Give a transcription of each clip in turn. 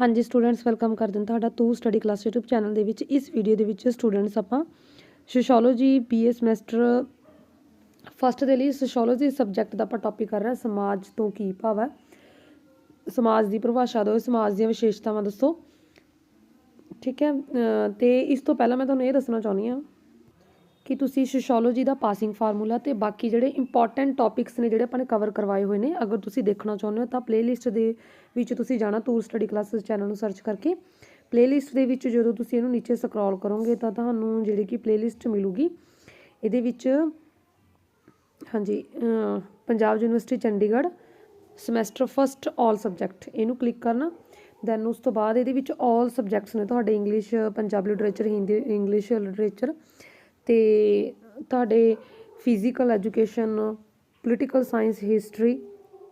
ਹਾਂਜੀ students welcome ਕਰਦੇ ਹਾਂ ਤੁਹਾਡਾ ਤੂੰ ਸਟੱਡੀ ਕਲਾਸ YouTube ਚੈਨਲ ਦੇ ਵਿੱਚ। ਇਸ ਵੀਡੀਓ ਦੇ ਵਿੱਚ ਸਟੂਡੈਂਟਸ ਆਪਾਂ ਸੋਸ਼ੀਓਲੋਜੀ ਬੀਏ ਸਮੈਸਟਰ ਫਸਟ ਦੇ ਲਈ ਸੋਸ਼ੀਓਲੋਜੀ ਸਬਜੈਕਟ ਦਾ ਆਪਾਂ ਟੌਪਿਕ ਕਰ ਰਹੇ ਹਾਂ, ਸਮਾਜ ਤੋਂ ਕੀ ਭਾਵ ਹੈ। ਸਮਾਜ ਦੀ ਪਰਿਭਾਸ਼ਾ ਦਿਓ, ਸਮਾਜ ਦੀਆਂ ਵਿਸ਼ੇਸ਼ਤਾਵਾਂ ਦੱਸੋ। ਠੀਕ ਹੈ, ਅਹ ਤੇ ਇਸ ਤੋਂ ਪਹਿਲਾਂ ਮੈਂ ਤੁਹਾਨੂੰ ਇਹ ਦੱਸਣਾ ਚਾਹੁੰਦੀ ਹਾਂ ਕਿ ਤੁਸੀਂ ਸੋਸ਼ੀਓਲੋਜੀ ਦਾ ਪਾਸਿੰਗ ਫਾਰਮੂਲਾ ਤੇ ਬਾਕੀ ਜਿਹੜੇ ਇੰਪੋਰਟੈਂਟ ਟੌਪਿਕਸ ਨੇ ਜਿਹੜੇ ਆਪਾਂ ਨੇ ਕਵਰ ਕਰਵਾਏ ਹੋਏ ਨੇ, ਅਗਰ ਤੁਸੀਂ ਦੇਖਣਾ ਚਾਹੁੰਦੇ ਹੋ ਤਾਂ ਪਲੇਲਿਸਟ ਦੇ ਵਿੱਚ ਤੁਸੀਂ ਜਾਣਾ ਟੂਰ ਸਟੱਡੀ ਕਲਾਸਿਸ ਚੈਨਲ ਨੂੰ ਸਰਚ ਕਰਕੇ। ਪਲੇਲਿਸਟ ਦੇ ਵਿੱਚ ਜਦੋਂ ਤੁਸੀਂ ਇਹਨੂੰ ਨੀਚੇ ਸਕਰੋਲ ਕਰੋਗੇ ਤਾਂ ਤੁਹਾਨੂੰ ਜਿਹੜੀ ਕਿ ਪਲੇਲਿਸਟ ਮਿਲੂਗੀ। ਇਹਦੇ ਵਿੱਚ ਹਾਂਜੀ Punjab university Chandigarh semester first all subject ਇਹਨੂੰ ਕਲਿੱਕ ਕਰਨਾ। ਦੈਨ ਉਸ ਤੋਂ ਬਾਅਦ ਇਹਦੇ ਵਿੱਚ ਆਲ ਸਬਜੈਕਟਸ ਨੇ ਤੁਹਾਡੇ English Punjabi literature Hindi English literature ਅਤੇ ਤੁਹਾਡੇ physical education political science history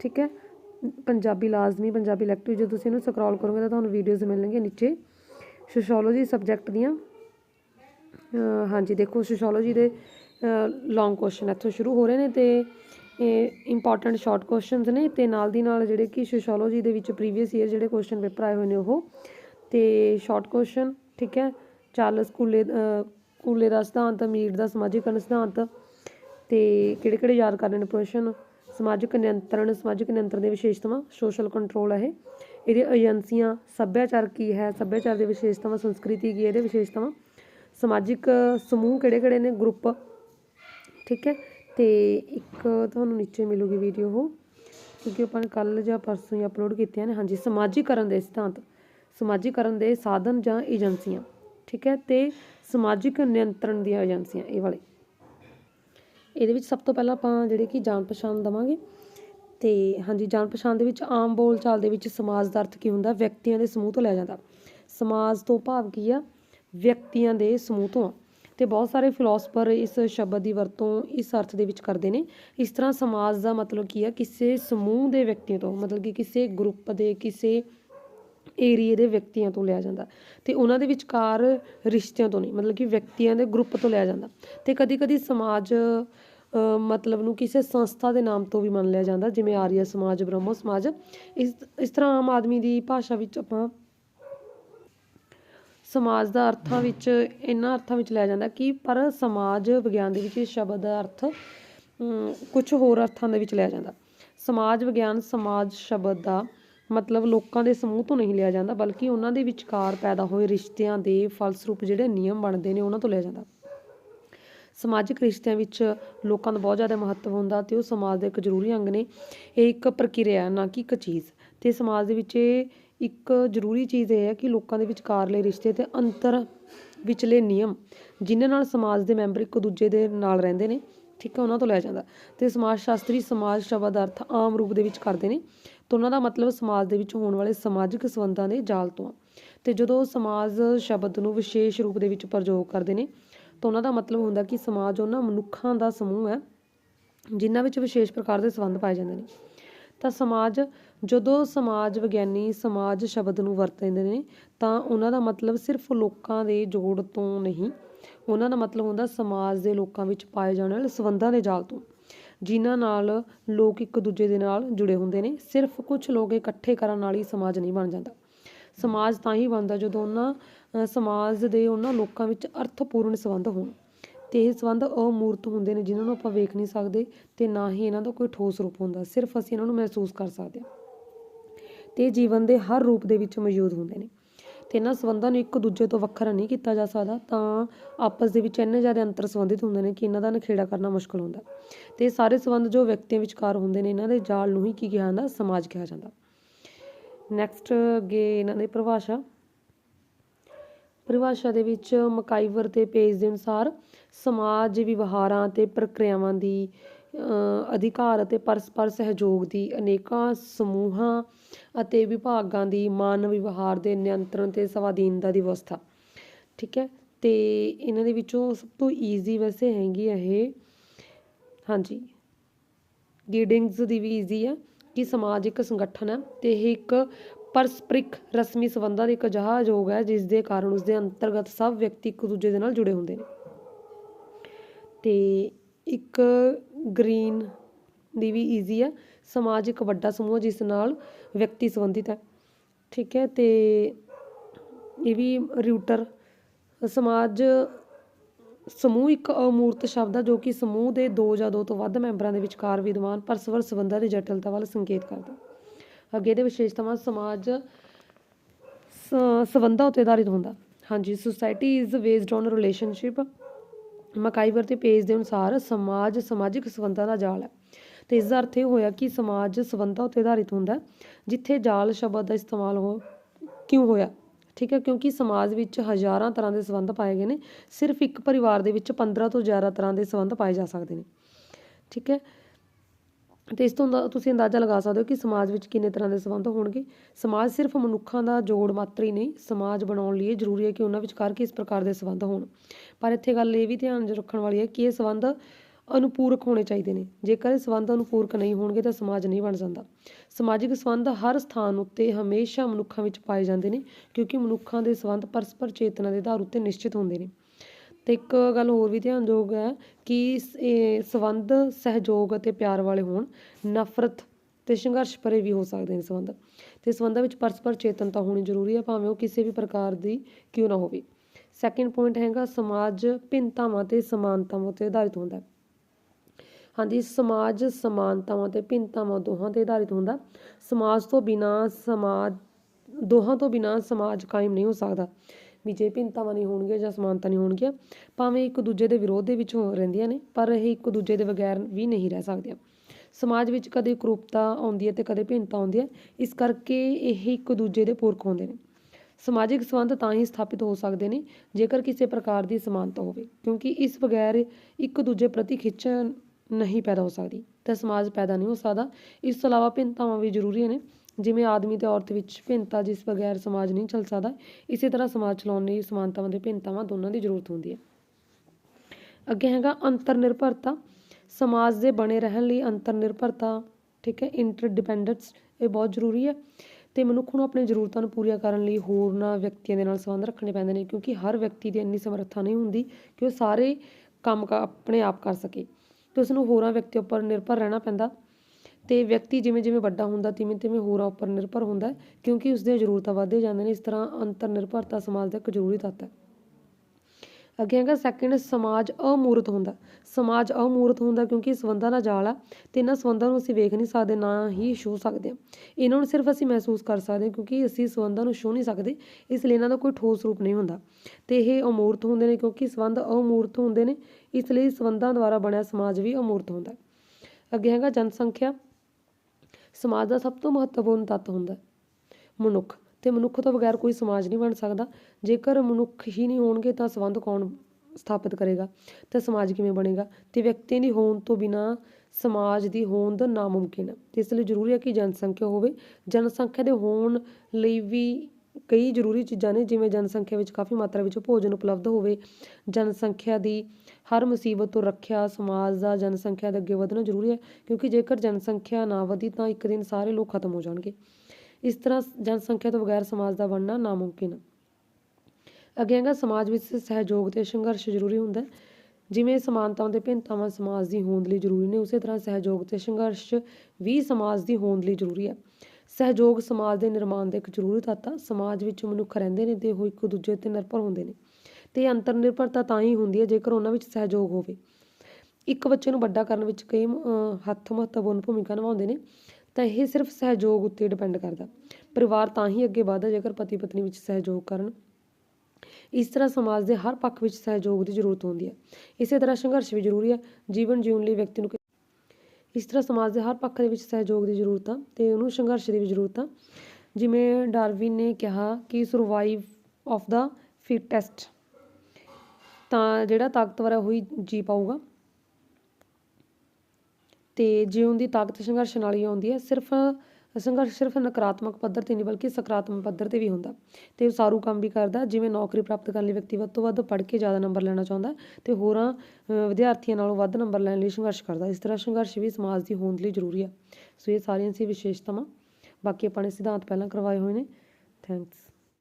ਠੀਕ ਹੈ? ਪੰਜਾਬੀ ਲਾਜ਼ਮੀ, ਪੰਜਾਬੀ ਇਲੈਕਟਿਵ ਜਦੋਂ ਤੁਸੀਂ ਇਹਨੂੰ ਸਕਰੋਲ ਕਰੋਗੇ ਤਾਂ ਤੁਹਾਨੂੰ ਵੀਡੀਓਜ਼ ਮਿਲਣਗੀਆਂ ਨੀਚੇ। ਸੋਸ਼ੀਓਲੋਜੀ ਸਬਜੈਕਟ ਦੀਆਂ। ਹਾਂਜੀ, ਦੇਖੋ ਸੋਸ਼ੀਓਲੋਜੀ ਦੇ ਲੌਂਗ ਕੁਐਸਚਨ ਇੱਥੋਂ ਸ਼ੁਰੂ ਹੋ ਰਹੇ ਨੇ ਤੇ ਇਹ ਇੰਪੋਰਟੈਂਟ ਸ਼ਾਰਟ ਕੁਐਸਚਨਸ ਨੇ ਤੇ ਨਾਲ ਦੀ ਨਾਲ ਜਿਹੜੇ ਕਿ ਸੋਸ਼ੀਓਲੋਜੀ ਦੇ ਵਿੱਚ ਪ੍ਰੀਵੀਅਸ ਈਅਰ ਜਿਹੜੇ ਕੁਐਸਚਨ ਪੇਪਰ ਆਏ ਹੋਏ ਨੇ ਉਹ। ਤੇ ਸ਼ਾਰਟ ਕੁਐਸਚਨ ਠੀਕ ਹੈ? ਚਾਰਲਸ ਸਕੂਲੇ ਕੂਲੇ ਦਾ ਸਿਧਾਂਤ ਮੀਟ ਦਾ ਸਮਾਜੀਕਰਨ ਸਿਧਾਂਤ ਤੇ ਕਿਹੜੇ ਕਿਹੜੇ ਯਾਦ ਕਰਨੇ ਨੇ ਪ੍ਰਸ਼ਨ? ਸਮਾਜਿਕ ਨਿਯੰਤਰਣ ਸਮਾਜਿਕ ਨਿਯੰਤਰਣ ਦੇ ਵਿਸ਼ੇਸ਼ਤਾਵਾਂ ਸੋਸ਼ਲ ਕੰਟਰੋਲ ਹੈ ਇਹ। ਇਹਦੇ ਏਜੰਸੀਆਂ ਸੱਭਿਆਚਾਰ ਕੀ ਹੈ? ਸੱਭਿਆਚਾਰ ਦੇ ਵਿਸ਼ੇਸ਼ਤਾਵਾਂ, ਸੰਸਕ੍ਰਿਤੀ ਕੀ ਹੈ? ਇਹਦੇ ਵਿਸ਼ੇਸ਼ਤਾਵਾਂ। ਸਮਾਜਿਕ ਸਮੂਹ ਕਿਹੜੇ ਕਿਹੜੇ ਨੇ? ਗਰੁੱਪ ਠੀਕ ਹੈ? ਤੇ ਇੱਕ ਤੁਹਾਨੂੰ ਨੀਚੇ ਮਿਲੂਗੀ ਵੀਡੀਓ ਉਹ। ਕਿਉਂਕਿ ਆਪਾਂ ਨੇ ਕੱਲ ਜਾਂ ਪਰਸੋਂ ਹੀ ਅਪਲੋਡ ਕੀਤੀਆਂ ਨੇ। ਹਾਂਜੀ, ਸਮਾਜੀਕਰਨ ਦੇ ਸਿਧਾਂਤ। ਸਮਾਜੀਕਰਨ ਦੇ ਸਾਧਨ ਜਾਂ ਏਜੰਸੀਆਂ ਠੀਕ ਹੈ, ਤੇ ਸਮਾਜਿਕ ਨਿਯੰਤਰਣ ਦੀਆਂ ਏਜੰਸੀਆਂ, ਇਹ ਵਾਲੇ। ਇਹਦੇ ਵਿੱਚ ਸਭ ਤੋਂ ਪਹਿਲਾਂ ਆਪਾਂ ਜਿਹੜੇ ਕਿ ਜਾਣ ਪਛਾਣ ਦਵਾਂਗੇ। ਤੇ ਹਾਂਜੀ, ਜਾਣ ਪਛਾਣ ਦੇ ਵਿੱਚ ਆਮ ਬੋਲਚਾਲ ਦੇ ਵਿੱਚ ਸਮਾਜ ਦਾ ਅਰਥ ਕੀ ਹੁੰਦਾ? ਵਿਅਕਤੀਆਂ ਦੇ ਸਮੂਹ ਤੋਂ ਲਿਆ ਜਾਂਦਾ। ਸਮਾਜ ਤੋਂ ਭਾਵ ਕੀ ਆ? ਵਿਅਕਤੀਆਂ ਦੇ ਸਮੂਹ ਤੋਂ ਆ। ਤੇ ਬਹੁਤ ਸਾਰੇ ਫਿਲਾਸਫਰ ਇਸ ਸ਼ਬਦ ਦੀ ਵਰਤੋਂ ਇਸ ਅਰਥ ਦੇ ਵਿੱਚ ਕਰਦੇ ਨੇ। ਇਸ ਤਰ੍ਹਾਂ ਸਮਾਜ ਦਾ ਮਤਲਬ ਕੀ ਆ? ਕਿਸੇ ਸਮੂਹ ਦੇ ਵਿਅਕਤੀਆਂ ਤੋਂ, ਮਤਲਬ ਕਿ ਕਿਸੇ ਗਰੁੱਪ ਦੇ, ਕਿਸੇ ਏਰੀਏ ਦੇ ਵਿਅਕਤੀਆਂ ਤੋਂ ਲਿਆ ਜਾਂਦਾ ਤੇ ਉਹਨਾਂ ਦੇ ਵਿਚਕਾਰ ਰਿਸ਼ਤਿਆਂ ਤੋਂ ਨਹੀਂ, ਮਤਲਬ ਕਿ ਵਿਅਕਤੀਆਂ ਦੇ ਗਰੁੱਪ ਤੋਂ ਲਿਆ ਜਾਂਦਾ ਤੇ ਕਦੀ-ਕਦੀ ਸਮਾਜ ਮਤਲਬ ਨੂੰ ਕਿਸੇ ਸੰਸਥਾ ਦੇ ਨਾਮ ਤੋਂ ਵੀ ਮੰਨ ਲਿਆ ਜਾਂਦਾ, ਜਿਵੇਂ ਆਰੀਆ ਸਮਾਜ, ਬ੍ਰਹਮੋ ਸਮਾਜ, ਇਸ ਇਸ ਤਰ੍ਹਾਂ ਆਮ ਆਦਮੀ ਦੀ ਭਾਸ਼ਾ ਵਿੱਚ ਆਪਾਂ ਸਮਾਜ ਦਾ ਅਰਥਾਂ ਵਿੱਚ, ਇਹਨਾਂ ਅਰਥਾਂ ਵਿੱਚ ਲਿਆ ਜਾਂਦਾ ਕਿ ਪਰ ਸਮਾਜ ਵਿਗਿਆਨ ਦੇ ਵਿੱਚ ਇਸ ਸ਼ਬਦ ਦਾ ਅਰਥ ਕੁਝ ਹੋਰ ਅਰਥਾਂ ਦੇ ਵਿੱਚ ਲਿਆ ਜਾਂਦਾ। ਸਮਾਜ ਵਿਗਿਆਨ ਸਮਾਜ ਸ਼ਬਦ ਦਾ ਮਤਲਬ ਲੋਕਾਂ ਦੇ ਸਮੂਹ ਤੋਂ ਨਹੀਂ ਲਿਆ ਜਾਂਦਾ ਬਲਕਿ ਉਹਨਾਂ ਦੇ ਵਿਚਕਾਰ ਪੈਦਾ ਹੋਏ ਰਿਸ਼ਤਿਆਂ ਦੇ ਫਲਸਰੂਪ ਜਿਹੜੇ ਨਿਯਮ ਬਣਦੇ ਨੇ ਉਹਨਾਂ ਤੋਂ ਲਿਆ ਜਾਂਦਾ। ਸਮਾਜਿਕ ਰਿਸ਼ਤਿਆਂ ਵਿੱਚ ਲੋਕਾਂ ਦਾ ਬਹੁਤ ਜ਼ਿਆਦਾ ਮਹੱਤਵ ਹੁੰਦਾ ਤੇ ਉਹ ਸਮਾਜ ਦੇ ਇੱਕ ਜ਼ਰੂਰੀ ਅੰਗ ਨੇ। ਇਹ ਇੱਕ ਪ੍ਰਕਿਰਿਆ ਹੈ, ਨਾ ਕਿ ਇੱਕ ਚੀਜ਼। ਤੇ ਸਮਾਜ ਦੇ ਵਿੱਚ ਇਹ ਇੱਕ ਜ਼ਰੂਰੀ ਚੀਜ਼ ਇਹ ਹੈ ਕਿ ਲੋਕਾਂ ਦੇ ਵਿਚਕਾਰਲੇ ਰਿਸ਼ਤੇ ਤੇ ਅੰਤਰ ਵਿਚਲੇ ਨਿਯਮ ਜਿਨ੍ਹਾਂ ਨਾਲ ਸਮਾਜ ਦੇ ਮੈਂਬਰ ਇੱਕ ਦੂਜੇ ਦੇ ਨਾਲ ਰਹਿੰਦੇ ਨੇ ਠੀਕ ਹੈ, ਉਹਨਾਂ ਤੋਂ ਲਿਆ ਜਾਂਦਾ। ਤੇ ਸਮਾਜ ਸ਼ਾਸਤਰੀ ਸਮਾਜ ਸ਼ਬਦ ਅਰਥ ਆਮ ਰੂਪ ਦੇ ਵਿੱਚ ਕਰਦੇ ਨੇ ਤੇ ਉਹਨਾਂ ਦਾ ਮਤਲਬ ਸਮਾਜ ਦੇ ਵਿੱਚ ਹੋਣ ਵਾਲੇ ਸਮਾਜਿਕ ਸੰਬੰਧਾਂ ਦੇ ਜਾਲ ਤੋਂ ਆ। ਤੇ ਜਦੋਂ ਉਹ ਸਮਾਜ ਸ਼ਬਦ ਨੂੰ ਵਿਸ਼ੇਸ਼ ਰੂਪ ਦੇ ਵਿੱਚ ਪ੍ਰਯੋਗ ਕਰਦੇ ਨੇ, ਤਾਂ ਉਹਨਾਂ ਦਾ ਮਤਲਬ ਹੁੰਦਾ ਕਿ ਸਮਾਜ ਉਹਨਾਂ ਮਨੁੱਖਾਂ ਦਾ ਸਮੂਹ ਹੈ, ਜਿਨ੍ਹਾਂ ਵਿੱਚ ਵਿਸ਼ੇਸ਼ ਪ੍ਰਕਾਰ ਦੇ ਸੰਬੰਧ ਪਾਏ ਜਾਂਦੇ ਨੇ। ਤਾਂ ਸਮਾਜ, ਜਦੋਂ ਸਮਾਜ ਵਿਗਿਆਨੀ ਸਮਾਜ ਸ਼ਬਦ ਨੂੰ ਵਰਤਦੇ ਨੇ, ਤਾਂ ਉਹਨਾਂ ਦਾ ਮਤਲਬ ਸਿਰਫ ਲੋਕਾਂ ਦੇ ਜੋੜ ਤੋਂ ਨਹੀਂ ਉਹਨਾਂ ਦਾ ਮਤਲਬ ਹੁੰਦਾ ਸਮਾਜ ਦੇ ਲੋਕਾਂ ਵਿੱਚ ਪਾਏ ਜਾਣ ਵਾਲੇ ਸੰਬੰਧਾਂ ਦੇ ਜਾਲ ਤੋਂ। ਜਿਨ੍ਹਾਂ ਨਾਲ ਲੋਕ ਇੱਕ ਦੂਜੇ ਦੇ ਨਾਲ ਜੁੜੇ ਹੁੰਦੇ ਨੇ। ਸਿਰਫ ਕੁਝ ਲੋਕ ਇਕੱਠੇ ਕਰਨ ਨਾਲ ਹੀ ਸਮਾਜ ਨਹੀਂ ਬਣ ਜਾਂਦਾ। ਸਮਾਜ ਤਾਂ ਹੀ ਬਣਦਾ ਜਦੋਂ ਉਹਨਾਂ ਅ, ਸਮਾਜ ਦੇ ਉਹਨਾਂ ਲੋਕਾਂ ਵਿੱਚ ਅਰਥਪੂਰਨ ਸੰਬੰਧ ਹੋਣ। ਤੇ ਇਹ ਸੰਬੰਧ ਅਮੂਰਤ ਹੁੰਦੇ ਨੇ ਜਿਨ੍ਹਾਂ ਨੂੰ ਆਪਾਂ ਵੇਖ ਨਹੀਂ ਸਕਦੇ ਤੇ ਨਾ ਹੀ ਇਹਨਾਂ ਦਾ ਕੋਈ ਠੋਸ ਰੂਪ ਹੁੰਦਾ। ਸਿਰਫ ਅਸੀਂ ਇਹਨਾਂ ਨੂੰ ਮਹਿਸੂਸ ਕਰ ਸਕਦੇ ਹਾਂ। ਤੇ ਜੀਵਨ ਦੇ ਹਰ ਰੂਪ ਦੇ ਵਿੱਚ ਮੌਜੂਦ ਹੁੰਦੇ ਨੇ। ਤੇ ਇਹਨਾਂ ਸੰਬੰਧਾਂ ਨੂੰ ਇੱਕ ਦੂਜੇ ਤੋਂ ਵੱਖਰਾ ਨਹੀਂ ਕੀਤਾ ਜਾ ਸਕਦਾ, ਤਾਂ ਆਪਸ ਦੇ ਵਿੱਚ ਇੰਨੇ ਜ਼ਿਆਦਾ ਅੰਤਰ ਸੰਬੰਧਿਤ ਹੁੰਦੇ ਨੇ ਕਿ ਇਹਨਾਂ ਦਾ ਨਖੇੜਾ ਕਰਨਾ ਮੁਸ਼ਕਲ ਹੁੰਦਾ। ਤੇ ਇਹ ਸਾਰੇ ਸੰਬੰਧ ਜੋ ਵਿਅਕਤੀਆਂ ਵਿਚਕਾਰ ਹੁੰਦੇ ਨੇ, ਇਹਨਾਂ ਦੇ ਜਾਲ ਨੂੰ ਹੀ ਕੀ ਕਿਹਾ ਜਾਂਦਾ? ਸਮਾਜ ਕਿਹਾ ਜਾਂਦਾ। ਨੈਕਸਟ ਅੱਗੇ ਇਹਨਾਂ ਦੀ ਪਰਿਭਾਸ਼ਾ। ਪਰਿਭਾਸ਼ਾ ਦੇ ਵਿੱਚ ਮਕਾਈਵਰ ਤੇ ਪੇਜ ਦੇ ਅਨੁਸਾਰ ਸਮਾਜ ਵਿਵਹਾਰਾਂ ਤੇ ਪ੍ਰਕਿਰਿਆਵਾਂ ਦੀ ਅਧਿਕਾਰ ਅਤੇ ਪਰਸਪਰ ਸਹਿਯੋਗ ਦੀ ਅਨੇਕਾਂ ਸਮੂਹਾਂ ਅਤੇ ਵਿਭਾਗਾਂ ਦੀ ਮਾਨਵ ਵਿਵਹਾਰ ਦੇ ਨਿਯੰਤਰਣ ਅਤੇ ਸਵਾਧੀਨਤਾ ਦੀ ਵਿਵਸਥਾ। ਠੀਕ ਹੈ? ਤੇ ਇਹਨਾਂ ਦੇ ਵਿੱਚੋਂ ਸਭ ਤੋਂ ਈਜ਼ੀ ਵੈਸੇ ਹੈਗੀ ਆ ਇਹ। ਹਾਂਜੀ। ਗੀਡਿੰਗਸ ਦੀ ਵੀ ਈਜ਼ੀ ਆ ਕਿ ਸਮਾਜ ਇੱਕ ਸੰਗਠਨ ਹੈ ਤੇ ਇਹ ਇੱਕ ਪਰਸਪਰਿਕ ਰਸਮੀ ਸੰਬੰਧਾਂ ਦਾ ਇੱਕ ਅਜਿਹਾ ਯੋਗ ਹੈ ਜਿਸ ਦੇ ਕਾਰਨ ਉਸ ਦੇ ਅੰਤਰਗਤ ਸਭ ਵਿਅਕਤੀ ਇੱਕ ਦੂਜੇ ਦੇ ਨਾਲ ਜੁੜੇ ਹੁੰਦੇ ਨੇ। ਤੇ ਇੱਕ ਗ੍ਰੀਨ ਦੀ ਵੀ ਈਜ਼ੀ ਆ ਸਮਾਜ ਇੱਕ ਵੱਡਾ ਸਮੂਹ ਜਿਸ ਨਾਲ ਵਿਅਕਤੀ ਸੰਬੰਧਿਤ ਹੈ। ਠੀਕ ਹੈ, ਤੇ ਇਹ ਵੀ ਰਿਊਟਰ। ਸਮਾਜ ਸਮੂਹ ਇੱਕ ਅਮੂਰਤ ਸ਼ਬਦ ਹੈ, ਜੋ ਕਿ ਸਮੂਹ ਦੇ ਦੋ ਜਾਂ ਦੋ ਤੋਂ ਵੱਧ ਮੈਂਬਰਾਂ ਦੇ ਵਿਚਕਾਰ ਵਿਦਵਾਨ ਪਰਸਪਰ ਸੰਬੰਧਾਂ ਦੀ ਜਟਿਲਤਾ ਵੱਲ ਸੰਕੇਤ ਕਰਦਾ ਅੱਗੇ ਦੇ ਵਿਸ਼ੇਸ਼ਤਾਵਾਂ, ਸਮਾਜ ਸੰਬੰਧਾਂ ਉੱਤੇ ਆਧਾਰਿਤ ਹੁੰਦਾ ਹਾਂਜੀ society is based on relationship MacIver ਤੇ ਪੇਜ ਦੇ ਅਨੁਸਾਰ ਸਮਾਜ, ਸਮਾਜਿਕ ਸੰਬੰਧਾਂ ਦਾ ਜਾਲ ਹੈ। ਤੇ ਇਸ ਦਾ ਅਰਥ ਇਹ ਹੋਇਆ ਕਿ ਸਮਾਜ ਸੰਬੰਧਾਂ ਉੱਤੇ ਆਧਾਰਿਤ ਹੁੰਦਾ ਜਿੱਥੇ ਜਾਲ ਸ਼ਬਦ ਦਾ ਇਸਤੇਮਾਲ ਹੋ, ਕਿਉਂ ਹੋਇਆ? ਠੀਕ ਹੈ, ਕਿਉਂਕਿ ਸਮਾਜ ਵਿੱਚ ਹਜ਼ਾਰਾਂ ਤਰ੍ਹਾਂ ਦੇ ਸੰਬੰਧ ਪਾਏ ਗਏ ਨੇ, ਸਿਰਫ ਇੱਕ ਪਰਿਵਾਰ ਦੇ ਵਿੱਚ 15 ਤੋਂ ਜ਼ਿਆਦਾ ਤਰ੍ਹਾਂ ਦੇ ਸੰਬੰਧ ਪਾਏ ਜਾ ਸਕਦੇ ਨੇ। ਠੀਕ ਹੈ ਤੇ ਇਸ ਤੋਂ ਅੰਦਾ- ਤੁਸੀਂ ਅੰਦਾਜ਼ਾ ਲਗਾ ਸਕਦੇ ਹੋ ਕਿ ਸਮਾਜ ਵਿੱਚ ਕਿੰਨੇ ਤਰ੍ਹਾਂ ਦੇ ਸੰਬੰਧ ਹੋਣਗੇ। ਸਮਾਜ ਸਿਰਫ ਮਨੁੱਖਾਂ ਦਾ ਜੋੜ ਮਾਤਰ ਹੀ ਨਹੀਂ, ਸਮਾਜ ਬਣਾਉਣ ਲਈ ਇਹ ਜ਼ਰੂਰੀ ਹੈ ਕਿ ਉਹਨਾਂ ਵਿਚਕਾਰ ਕਿਸ ਪ੍ਰਕਾਰ ਦੇ ਸੰਬੰਧ ਹੋਣ। ਪਰ ਇੱਥੇ ਗੱਲ ਇਹ ਵੀ ਧਿਆਨ ਰੱਖਣ ਵਾਲੀ ਹੈ ਕਿ ਇਹ ਸੰਬੰਧ ਅਨੁਪੂਰਕ ਹੋਣੇ ਚਾਹੀਦੇ ਨੇ। ਜੇਕਰ ਇਹ ਸੰਬੰਧ ਅਨੁਪੂਰਕ ਨਹੀਂ ਹੋਣਗੇ ਤਾਂ ਸਮਾਜ ਨਹੀਂ ਬਣ ਜਾਂਦਾ ਸਮਾਜਿਕ ਸੰਬੰਧ ਹਰ ਸਥਾਨ ਉੱਤੇ ਹਮੇਸ਼ਾ ਮਨੁੱਖਾਂ ਵਿੱਚ ਪਾਏ ਜਾਂਦੇ ਨੇ, ਕਿਉਂਕਿ ਮਨੁੱਖਾਂ ਦੇ ਸੰਬੰਧ ਪਰਸਪਰ ਚੇਤਨਾ ਦੇ ਆਧਾਰ ਉੱਤੇ ਨਿਸ਼ਚਿਤ ਹੁੰਦੇ ਨੇ। ਅਤੇ ਇੱਕ ਗੱਲ ਹੋਰ ਵੀ ਧਿਆਨਯੋਗ ਹੈ ਕਿ ਸੰਬੰਧ ਸਹਿਯੋਗ ਅਤੇ ਪਿਆਰ ਵਾਲੇ ਹੋਣ, ਨਫ਼ਰਤ ਅਤੇ ਸੰਘਰਸ਼ ਭਰੇ ਵੀ ਹੋ ਸਕਦੇ ਨੇ ਸੰਬੰਧ। ਅਤੇ ਸੰਬੰਧਾਂ ਵਿੱਚ ਪਰਸਪਰ ਚੇਤਨਤਾ ਹੋਣੀ ਜ਼ਰੂਰੀ ਹੈ, ਭਾਵੇਂ ਉਹ ਕਿਸੇ ਵੀ ਪ੍ਰਕਾਰ ਦੀ ਕਿਉਂ ਨਾ ਹੋਵੇ। ਸੈਕਿੰਡ ਪੁਆਇੰਟ ਹੈਗਾ, ਸਮਾਜ ਭਿੰਨਤਾਵਾਂ ਤੇ ਸਮਾਨਤਾਵਾਂ ਤੇ ਆਧਾਰਿਤ ਹੁੰਦਾ ਹੈ। ਹਾਂਜੀ, ਸਮਾਜ ਸਮਾਨਤਾਵਾਂ ਤੇ ਭਿੰਨਤਾਵਾਂ ਦੋਹਾਂ ਤੇ ਆਧਾਰਿਤ ਹੁੰਦਾ ਸਮਾਜ ਤੋਂ ਬਿਨਾ ਸਮਾਜ, ਦੋਹਾਂ ਤੋਂ ਬਿਨਾ ਸਮਾਜ ਕਾਇਮ ਨਹੀਂ ਹੋ ਸਕਦਾ। ਵੀ ਜੇ ਭਿੰਨਤਾਵਾਂ ਨਹੀਂ ਹੋਣਗੀਆਂ ਜਾਂ ਸਮਾਨਤਾ ਨਹੀਂ ਹੋਣਗੀਆਂ, ਭਾਵੇਂ ਇੱਕ ਦੂਜੇ ਦੇ ਵਿਰੋਧ ਦੇ ਵਿੱਚ ਹੋ ਰਹਿੰਦੀਆਂ ਨੇ, ਪਰ ਇਹ ਇੱਕ ਦੂਜੇ ਦੇ ਬਗੈਰ ਵੀ ਨਹੀਂ ਰਹਿ ਸਕਦੀਆਂ। ਸਮਾਜ ਵਿੱਚ ਕਦੇ ਕਰੂਪਤਾ ਆਉਂਦੀ ਹੈ ਤੇ ਕਦੇ ਭਿੰਨਤਾ ਆਉਂਦੀ ਹੈ, ਇਸ ਕਰਕੇ ਇਹ ਇੱਕ ਦੂਜੇ ਦੇ ਪੂਰਕ ਹੁੰਦੇ ਨੇ। ਸਮਾਜਿਕ ਸੰਬੰਧ ਤਾਂ ਹੀ ਸਥਾਪਿਤ ਹੋ ਸਕਦੇ ਨੇ, ਜੇਕਰ ਕਿਸੇ ਪ੍ਰਕਾਰ ਦੀ ਸਮਾਨਤਾ ਹੋਵੇ, ਕਿਉਂਕਿ ਇਸ ਬਗੈਰ ਇੱਕ ਦੂਜੇ ਪ੍ਰਤੀ ਖਿੱਚ ਨਹੀਂ ਪੈਦਾ ਹੋ ਸਕਦੀ, ਤਾਂ ਸਮਾਜ ਪੈਦਾ ਨਹੀਂ ਹੋ ਸਕਦਾ। ਇਸ ਤੋਂ ਇਲਾਵਾ ਭਿੰਨਤਾਵਾਂ ਵੀ ਜ਼ਰੂਰੀ ਨੇ ਜਿਵੇਂ ਆਦਮੀ ਤੇ ਔਰਤ ਵਿੱਚ ਭਿੰਨਤਾ ਜਿਸ ਬਗੈਰ ਸਮਾਜ ਨਹੀਂ ਚੱਲ ਸਕਦਾ, ਇਸੇ ਤਰ੍ਹਾਂ ਸਮਾਜ ਚਲਾਉਣ ਲਈ ਸਮਾਨਤਾਵਾਂ ਤੇ ਭਿੰਨਤਾਵਾਂ ਦੋਨਾਂ ਦੀ ਜ਼ਰੂਰਤ ਹੁੰਦੀ ਹੈ। ਅੱਗੇ ਹੈਗਾ ਅੰਤਰ ਨਿਰਭਰਤਾ ਸਮਾਜ ਦੇ ਬਣੇ ਰਹਿਣ ਲਈ ਅੰਤਰ ਨਿਰਭਰਤਾ ਠੀਕ ਹੈ ਇੰਟਰ ਇੰਟਰਡਿਪੈਂਡੈਂਸ ਇਹ ਬਹੁਤ ਜ਼ਰੂਰੀ ਹੈ ਤੇ ਮਨੁੱਖ ਨੂੰ ਆਪਣੀ ਜ਼ਰੂਰਤਾਂ ਨੂੰ ਪੂਰੀਆਂ ਕਰਨ ਲਈ ਹੋਰਨਾਂ ਵਿਅਕਤੀਆਂ ਦੇ ਨਾਲ ਸੰਬੰਧ ਰੱਖਣੇ ਪੈਂਦੇ ਨੇ, ਕਿਉਂਕਿ ਹਰ ਵਿਅਕਤੀ ਦੀ ਇੰਨੀ ਸਮਰੱਥਾ ਨਹੀਂ ਹੁੰਦੀ ਕਿ ਉਹ ਸਾਰੇ ਕੰਮ ਆਪਣੇ ਆਪ ਕਰ ਸਕੇ ਤੇ ਉਸ ਨੂੰ ਹੋਰਾਂ ਵਿਅਕਤੀਆਂ ਉੱਪਰ ਨਿਰਭਰ ਰਹਿਣਾ ਪੈਂਦਾ। ਤੇ ਵਿਅਕਤੀ ਜਿਵੇਂ ਜਿਵੇਂ ਵੱਡਾ ਹੁੰਦਾ, ਤਿਵੇਂ ਤਿਵੇਂ ਹੋਰਾਂ ਉੱਪਰ ਨਿਰਭਰ ਹੁੰਦਾ ਕਿਉਂਕਿ ਉਸ ਦੀਆਂ ਜ਼ਰੂਰਤਾਂ ਵੱਧਦੇ ਜਾਂਦੀਆਂ ਨੇ, ਇਸ ਤਰ੍ਹਾਂ ਅੰਤਰ ਨਿਰਭਰਤਾ ਸਮਾਜ ਦਾ ਇੱਕ ਜ਼ਰੂਰੀ ਤੱਤ ਹੈ। ਅੱਗੇ ਹੈਗਾ ਸੈਕਿੰਡ ਸਮਾਜ ਅਮੂਰਤ ਹੁੰਦਾ। ਸਮਾਜ ਅਮੂਰਤ ਹੁੰਦਾ ਕਿਉਂਕਿ ਸੰਬੰਧਾਂ ਦਾ ਜਾਲ ਆ ਤੇ ਇਹਨਾਂ ਸੰਬੰਧਾਂ ਨੂੰ ਅਸੀਂ ਵੇਖ ਨਹੀਂ ਸਕਦੇ, ਨਾ ਹੀ ਛੂਹ ਸਕਦੇ ਹਾਂ। ਇਹਨਾਂ ਨੂੰ ਸਿਰਫ ਅਸੀਂ ਮਹਿਸੂਸ ਕਰ ਸਕਦੇ ਹਾਂ ਕਿਉਂਕਿ ਅਸੀਂ ਸੰਬੰਧਾਂ ਨੂੰ ਛੂਹ ਨਹੀਂ ਸਕਦੇ, ਇਸ ਲਈ ਇਹਨਾਂ ਦਾ ਕੋਈ ਠੋਸ ਰੂਪ ਨਹੀਂ ਹੁੰਦਾ। ਤੇ ਇਹ ਅਮੂਰਤ ਹੁੰਦੇ ਨੇ ਕਿਉਂਕਿ ਸੰਬੰਧ ਅਮੂਰਤ ਹੁੰਦੇ ਨੇ, ਇਸ ਲਈ ਸੰਬੰਧਾਂ ਦੁਆਰਾ ਬਣਿਆ ਸਮਾਜ ਵੀ ਅਮੂਰਤ ਹੁੰਦਾ ਅੱਗੇ ਹੈਗਾ ਜਨਸੰਖਿਆ। ਸਮਾਜ ਦਾ ਸਭ ਤੋਂ ਮਹੱਤਵਪੂਰਨ ਤੱਤ ਹੁੰਦਾ ਮਨੁੱਖ ਤੇ ਮਨੁੱਖ ਤੋਂ ਬਗੈਰ ਕੋਈ ਸਮਾਜ ਨਹੀਂ ਬਣ ਸਕਦਾ। ਜੇਕਰ ਮਨੁੱਖ ਹੀ ਨਹੀਂ ਹੋਣਗੇ ਤਾਂ ਸੰਬੰਧ ਕੌਣ ਸਥਾਪਿਤ ਕਰੇਗਾ ਤੇ ਸਮਾਜ ਕਿਵੇਂ ਬਣੇਗਾ? ਤੇ ਵਿਅਕਤੀਆਂ ਦੀ ਹੋਂਦ ਤੋਂ ਬਿਨਾ ਸਮਾਜ ਦੀ ਹੋਂਦ ਨਾਮੁਮਕਿਨ ਹੈ। ਇਸ ਲਈ ਜ਼ਰੂਰੀ ਹੈ ਕਿ ਜਨਸੰਖਿਆ ਹੋਵੇ। ਜਨਸੰਖਿਆ ਦੇ ਹੋਣ ਲਈ ਵੀ ਕਈ ਜ਼ਰੂਰੀ ਚੀਜ਼ਾਂ ਨੇ, ਜਿਵੇਂ ਜਨਸੰਖਿਆ ਵਿੱਚ ਕਾਫੀ ਮਾਤਰਾ ਵਿੱਚ ਭੋਜਨ ਉਪਲਬਧ ਹੋਵੇ। ਜਨਸੰਖਿਆ ਦੀ ਹਰ ਮੁਸੀਬਤ ਤੋਂ ਰੱਖਿਆ ਸਮਾਜ ਦਾ ਜਨਸੰਖਿਆ ਦੇ ਅੱਗੇ ਵਧਣਾ ਜ਼ਰੂਰੀ ਹੈ, ਕਿਉਂਕਿ ਜੇਕਰ ਜਨਸੰਖਿਆ ਨਾ ਵਧੀ ਤਾਂ ਇੱਕ ਦਿਨ ਸਾਰੇ ਲੋਕ ਖਤਮ ਹੋ ਜਾਣਗੇ। ਇਸ ਤਰ੍ਹਾਂ ਜਨਸੰਖਿਆ ਤੋਂ ਬਗੈਰ ਸਮਾਜ ਦਾ ਬਣਨਾ ਨਾਮੁਮਕਿਨ ਹੈ। ਅੱਗੇ ਹੈਗਾ, ਸਮਾਜ ਵਿੱਚ ਸਹਿਯੋਗ ਤੇ ਸੰਘਰਸ਼ ਜ਼ਰੂਰੀ ਹੁੰਦਾ ਹੈ। ਜਿਵੇਂ ਸਮਾਨਤਾਵਾਂ ਤੇ ਭਿੰਨਤਾਵਾਂ ਸਮਾਜ ਦੀ ਹੋਂਦ ਲਈ ਜ਼ਰੂਰੀ ਨੇ, ਉਸੇ ਤਰ੍ਹਾਂ ਸਹਿਯੋਗ ਤੇ ਸੰਘਰਸ਼ ਵੀ ਸਮਾਜ ਦੀ ਹੋਂਦ ਲਈ ਜ਼ਰੂਰੀ ਹੈ। ਸਹਿਯੋਗ ਸਮਾਜ ਦੇ ਨਿਰਮਾਣ ਦਾ ਇੱਕ ਜ਼ਰੂਰੀ ਤੱਤ ਆ। ਸਮਾਜ ਵਿੱਚ ਮਨੁੱਖ ਰਹਿੰਦੇ ਨੇ ਤੇ ਉਹ ਇੱਕ ਦੂਜੇ ਤੇ ਨਿਰਭਰ ਹੁੰਦੇ ਨੇ। ਤੇ ਅੰਤਰ ਨਿਰਭਰਤਾ ਤਾਂ ਹੀ ਹੁੰਦੀ ਹੈ ਜੇਕਰ ਉਹਨਾਂ ਵਿੱਚ ਸਹਿਯੋਗ ਹੋਵੇ। ਇੱਕ ਬੱਚੇ ਨੂੰ ਵੱਡਾ ਕਰਨ ਵਿੱਚ ਕਈ ਹੱਥ ਮਹੱਤਵਪੂਰਨ ਭੂਮਿਕਾ ਨਿਭਾਉਂਦੇ ਨੇ, ਤਾਂ ਇਹ ਸਿਰਫ ਸਹਿਯੋਗ ਉੱਤੇ ਡਿਪੈਂਡ ਕਰਦਾ। ਪਰਿਵਾਰ ਤਾਂ ਹੀ ਅੱਗੇ ਵਧਦਾ ਜੇਕਰ ਪਤੀ ਪਤਨੀ ਵਿੱਚ ਸਹਿਯੋਗ ਕਰਨ। ਇਸ ਤਰ੍ਹਾਂ ਸਮਾਜ ਦੇ ਹਰ ਪੱਖ ਵਿੱਚ ਸਹਿਯੋਗ ਦੀ ਜ਼ਰੂਰਤ ਹੁੰਦੀ ਹੈ ਇਸੇ ਤਰ੍ਹਾਂ ਸੰਘਰਸ਼ ਵੀ ਜ਼ਰੂਰੀ ਹੈ ਜੀਵਨ ਜਿਉਣ ਲਈ ਵਿਅਕਤੀ ਨੂੰ ਇਸ ਤਰ੍ਹਾਂ ਸਮਾਜ ਦੇ ਹਰ ਪੱਖ ਦੇ ਵਿੱਚ ਸਹਿਯੋਗ ਦੀ ਜ਼ਰੂਰਤ ਆ ਅਤੇ ਉਹਨੂੰ ਸੰਘਰਸ਼ ਦੀ ਵੀ ਜ਼ਰੂਰਤ ਆ। ਜਿਵੇਂ ਡਾਰਵਿਨ ਨੇ ਕਿਹਾ ਕਿ ਸਰਵਾਈਵ ਆਫ ਦਾ ਫਿਟੈਸਟ ਤਾਂ ਜਿਹੜਾ ਤਾਕਤਵਰ ਹੈ ਉਹੀ ਜੀ ਪਾਊਗਾ। ਤੇ ਜਿਉਣ ਦੀ ਤਾਕਤ ਸੰਘਰਸ਼ ਨਾਲ ਹੀ ਆਉਂਦੀ ਹੈ ਸਿਰਫ ਸੰਘਰਸ਼ ਸਿਰਫ ਨਕਾਰਾਤਮਕ ਪੱਧਰ ਤੇ ਨਹੀਂ, ਬਲਕਿ ਸਕਾਰਾਤਮਕ ਪੱਧਰ ਤੇ ਵੀ ਹੁੰਦਾ। ਤੇ ਉਸਾਰੂ ਕੰਮ ਵੀ ਕਰਦਾ, ਜਿਵੇਂ ਨੌਕਰੀ ਪ੍ਰਾਪਤ ਕਰਨ ਲਈ ਵਿਅਕਤੀ ਵੱਧ ਤੋਂ ਵੱਧ ਪੜ੍ਹ ਕੇ ਜ਼ਿਆਦਾ ਨੰਬਰ ਲੈਣਾ ਚਾਹੁੰਦਾ ਹੈ ਤੇ ਹੋਰਾਂ ਵਿਦਿਆਰਥੀਆਂ ਨਾਲੋਂ ਵੱਧ ਨੰਬਰ ਲੈਣ ਲਈ ਸੰਘਰਸ਼ ਕਰਦਾ ਇਸ ਤਰ੍ਹਾਂ ਸੰਘਰਸ਼ ਵੀ ਸਮਾਜ ਦੀ ਹੋਂਦ ਲਈ ਜ਼ਰੂਰੀ ਹੈ। ਸੋ ਇਹ ਸਾਰੀਆਂ ਸੀ ਵਿਸ਼ੇਸ਼ਤਾਵਾਂ। ਬਾਕੀ ਆਪਾਂ ਨੇ ਸਿਧਾਂਤ ਪਹਿਲਾਂ ਕਰਵਾਏ ਹੋਏ ਨੇ। ਥੈਂਕਸ